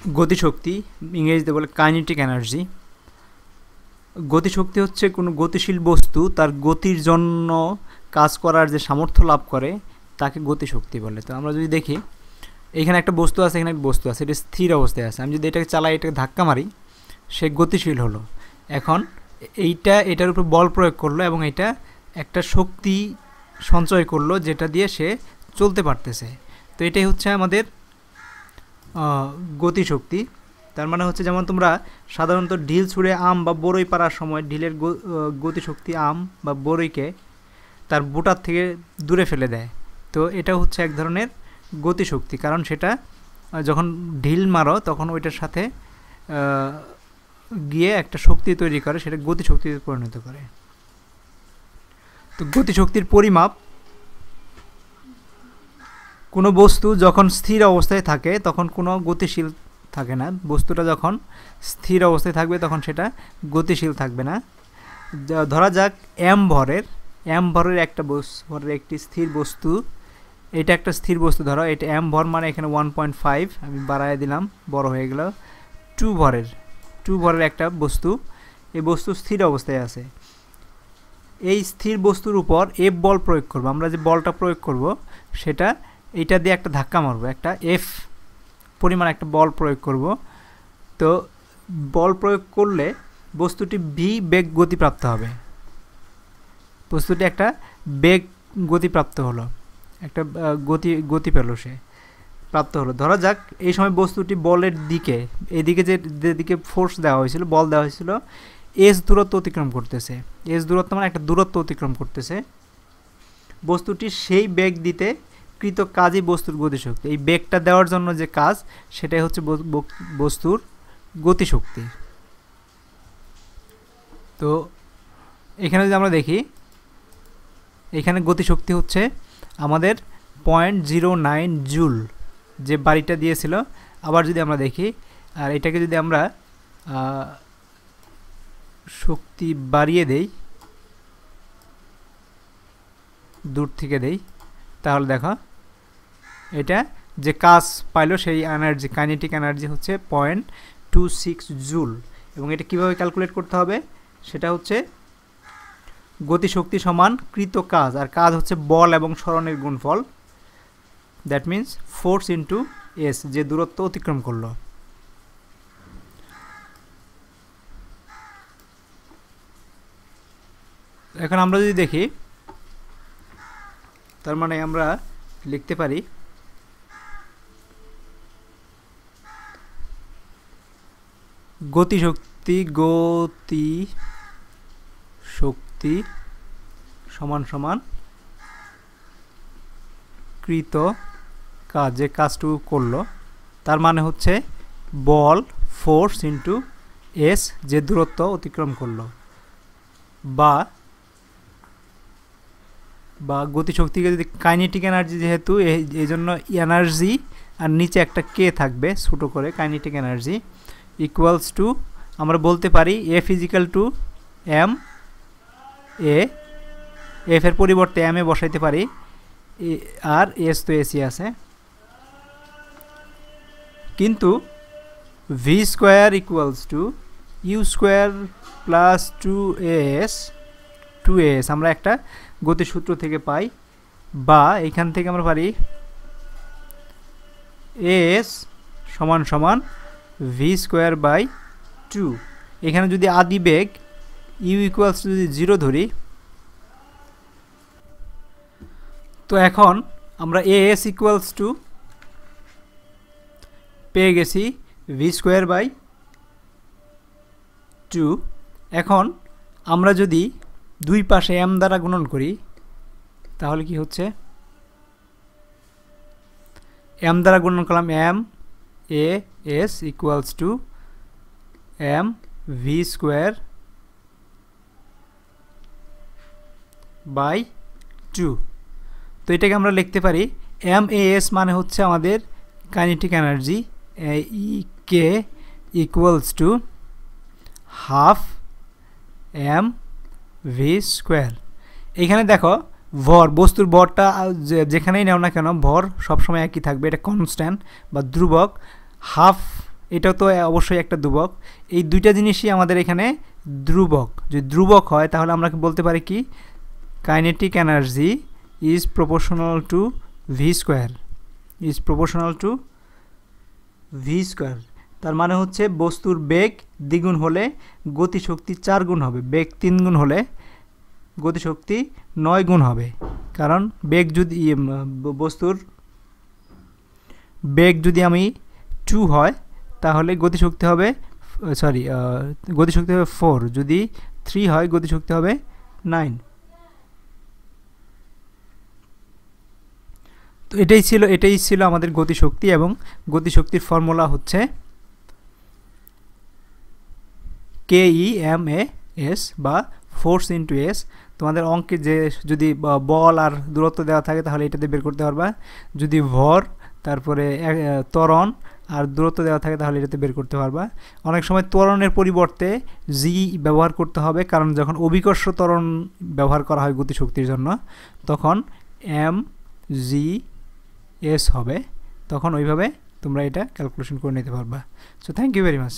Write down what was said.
গতিশক্তি, ইংরেজিতে বলে কাইনেটিক এনার্জি গতিশক্তি হচ্ছে কোনো গতিশীল বস্তু, তার গতির জন্য কাজ করার যে সামর্থ্য লাভ করে, তাকে গতিশক্তি বলে। তো আমরা যদি দেখি, এখানে একটা বস্তু আছে, এখানে বস্তু আছে, এটা স্থির অবস্থায় আছে। আমি যদি এটাকে চালাই, এটাকে ধাক্কা মারি, সে গতিশীল হলো। এখন এইটা, এটার উপর বল প্রয়োগ করল এবং এটা একটা শক্তি সঞ্চয় করল, যেটা দিয়ে সে চলতে পারতেছে। তো এটাই হচ্ছে আমাদের গতিশক্তি। তার মানে হচ্ছে যেমন তোমরা সাধারণত ঢিল ছুঁড়ে আম বা বড়ই পাড়ার সময় ঢিলের গতিশক্তি আম বা বড়ইকে তার বোটার থেকে দূরে ফেলে দেয়। তো এটা হচ্ছে এক ধরনের গতিশক্তি। কারণ সেটা যখন ঢিল মারো তখন ওইটার সাথে গিয়ে একটা শক্তি তৈরি করে, সেটা গতিশক্তিতে পরিণত করে। তো গতিশক্তির পরিমাপ কোনো বস্তু যখন স্থির অবস্থায় থাকে, তখন কোনো গতিশীল থাকে না। বস্তুটা যখন স্থির অবস্থায় থাকবে, তখন সেটা গতিশীল থাকবে না। ধরা যাক এম ভরের এম ভরের একটা ভরের একটি স্থির বস্তু। এটা একটা স্থির বস্তু, ধরো, এটা এম ভর মানে এখানে ওয়ান পয়েন্ট ফাইভ আমি বাড়াই দিলাম, বড় হয়ে গেল। টু ভরের টু ভরের একটা বস্তু, এই বস্তু স্থির অবস্থায় আছে। এই স্থির বস্তুর উপর এফ বল প্রয়োগ করব। আমরা যে বলটা প্রয়োগ করব, সেটা এইটা দিয়ে একটা ধাক্কা মারবো, একটা এফ পরিমাণ একটা বল প্রয়োগ করব। তো বল প্রয়োগ করলে বস্তুটি ভি বেগ গতিপ্রাপ্ত হবে। বস্তুটি একটা বেগ গতিপ্রাপ্ত হলো, একটা গতি গতি পেল সে, প্রাপ্ত হলো। ধরা যাক, এই সময় বস্তুটি বলের দিকে, এদিকে যে, যেদিকে ফোর্স দেওয়া হয়েছিল, বল দেওয়া হয়েছিল এস দূরত্ব অতিক্রম করতেছে। এস দূরত্ব মানে একটা দূরত্ব অতিক্রম করতেছে। বস্তুটি সেই বেগ দিতে কৃত কাজই বস্তুর গতিশক্তি। এই বেগটা দেওয়ার জন্য যে কাজ, সেটাই হচ্ছে বস্তুর গতিশক্তি। তো এখানে যদি আমরা দেখি, এখানে গতিশক্তি হচ্ছে আমাদের পয়েন্ট জিরো নাইন জুল যে বাড়িটা দিয়েছিল। আবার যদি আমরা দেখি, আর এটাকে যদি আমরা শক্তি বাড়িয়ে দেই, দূর থেকে দেই, তাহলে দেখো এটা যে কাজ পাইলো সেই এনার্জি কাইনেটিক এনার্জি হচ্ছে পয়েন্ট টু সিক্স জুল এবং এটা কীভাবে ক্যালকুলেট করতে হবে? সেটা হচ্ছে গতিশক্তি সমান কৃত কাজ আর কাজ হচ্ছে বল এবং স্মরণের গুণফল। That means force into S যে দূরত্ব অতিক্রম করল। এখন আমরা যদি দেখি, তার মানে আমরা লিখতে পারি গতিশক্তি, গতি শক্তি সমান সমান কৃত কাজ যে কাজটুকু করল। তার মানে হচ্ছে বল ফোর্স ইন্টু এস যে দূরত্ব অতিক্রম করল। বা বা গতিশক্তিকে যদি কাইনেটিক এনার্জি যেহেতু, এই জন্য এনার্জি আর নিচে একটা কে থাকবে ছোটো করে কাইনেটিক এনার্জি ইকুয়ালস টু আমরা বলতে পারি A physical to M A F এর পরিবর্তে এম এ বসাইতে পারি আর এস তো এসি আছে। কিন্তু V square equals to U square plus two S two S আমরা একটা গতিসূত্র থেকে পাই, বা এখান থেকে আমরা পারি এস সমান সমান ভি স্কোয়ার বাই টু এখানে যদি আদি বেগ ইউ ইকুয়ালস যদি জিরো ধরি, তো এখন আমরা এ এস ইকুয়ালস টু পেয়ে গেছি ভি স্কোয়ার বাই টু এখন আমরা যদি দুই পাশে এম দ্বারা গুণন করি, তাহলে কি হচ্ছে? এম দ্বারা গুণন করলাম M A S equals to M V square by two তো এটাকে আমরা লিখতে পারি এম এ এস মানে হচ্ছে আমাদের kinetic energy E K equals to half M V square এইখানে দেখো ভর, বস্তুর ভরটা যেখানেই নেও না কেন, ভর সবসময় একই থাকবে, এটা কনস্ট্যান্ট বা ধ্রুবক। হাফ এটাও তো অবশ্যই একটা ধ্রুবক। এই দুইটা জিনিসই আমাদের এখানে ধ্রুবক। যদি ধ্রুবক হয়, তাহলে আমরা বলতে পারি কি? Kinetic energy is proportional to V square is proportional to V square তার মানে হচ্ছে, বস্তুর বেগ দ্বিগুণ হলে গতিশক্তি চার গুণ হবে। বেগ তিন গুণ হলে গতিশক্তি নয় গুণ হবে। কারণ বেগ যদি বস্তুর বেগ যদি আমি টু হয়, তাহলে গতিশক্তি হবে সরি গতিশক্তি হবে ফোর যদি থ্রি হয়, গতিশক্তি হবে নাইন তো এটাই ছিল এটাই ছিল আমাদের গতিশক্তি এবং গতিশক্তির ফর্মুলা হচ্ছে K E M A S বা ফোর্স ইন্টু এস তোমাদের অঙ্কে যে যদি বল আর দূরত্ব দেওয়া থাকে, তাহলে এটাতে বের করতে পারবা। যদি ভর, তারপরে ত্বরণ আর দূরত্ব দেওয়া থাকে, তাহলে এটাতে বের করতে পারবা। অনেক সময় ত্বরণের পরিবর্তে জি ব্যবহার করতে হবে, কারণ যখন অভিকর্ষ ত্বরণ ব্যবহার করা হয় গতিশক্তির জন্য, তখন এম জি এস হবে। তখন ওইভাবে তোমরা এটা ক্যালকুলেশন করে নিতে পারবা। So thank you very much